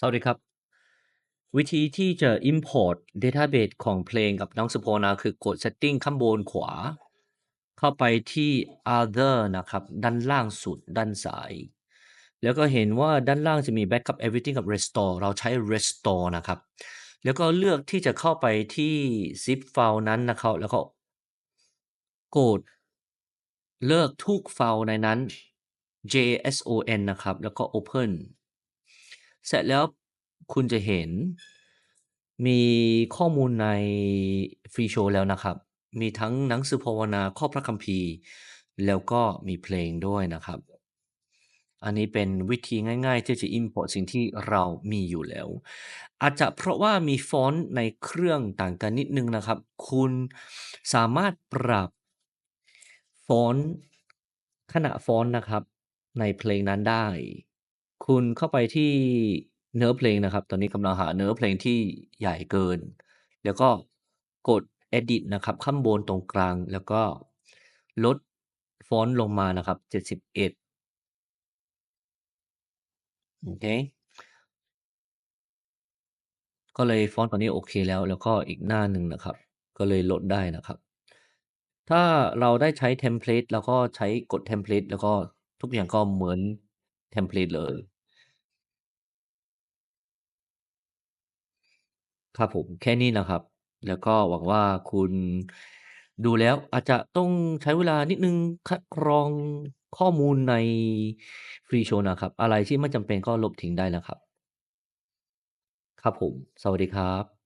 สวัสดีครับ วิธีที่จะ import database ของเพลงกับน้องสุพรนะคือกด setting ข้างบนขวา เข้าไปที่ other นะครับ ด้านล่างสุดด้านซ้าย แล้วก็เห็นว่าด้านล่างจะมี backup everything กับ restore เราใช้ restore นะครับ แล้วก็เลือกที่จะเข้าไปที่ zip ไฟล์นั้นนะครับ แล้วก็กดเลิกทุกไฟล์ในนั้น JSON นะครับ แล้วก็ open เสร็จแล้วคุณจะเห็นมีข้อมูลในฟรีโชว์แล้วนะครับ มีทั้งหนังสือภาวนาข้อพระคัมภีร์ แล้วก็มีเพลงด้วยนะครับ อันนี้เป็นวิธีง่ายๆ ที่จะ import สิ่งที่เรามีอยู่แล้ว อาจจะเพราะว่ามีฟอนต์ในเครื่องต่างกันนิดนึงนะครับ คุณสามารถปรับฟอนต์ขณะฟอนต์นะครับ ในเพลงนั้นได้ คุณเข้าไปที่เนื้อเพลงนะครับ ตอนนี้กำลังหาเนื้อเพลงที่ใหญ่เกิน แล้วก็กด edit นะครับ ข้างบนตรงกลาง แล้วก็ลดฟอนต์ลงมานะครับ 71 โอเค ก็เลยฟอนต์ตอนนี้โอเคแล้ว แล้วก็อีกหน้าหนึ่งนะครับ ก็เลยลดได้นะครับ ถ้าเราได้ใช้เทมเพลตเราก็ใช้กดเทมเพลตแล้วก็ทุกอย่างก็เหมือนเทมเพลตเลย ครับผมแค่นี้นะครับ แล้วก็หวังว่าคุณดูแล้วอาจจะต้องใช้เวลานิดนึงคัดกรองข้อมูลในฟรีโชนะครับ อะไรที่ไม่จำเป็นก็ลบทิ้งได้นะครับ ครับผม สวัสดีครับ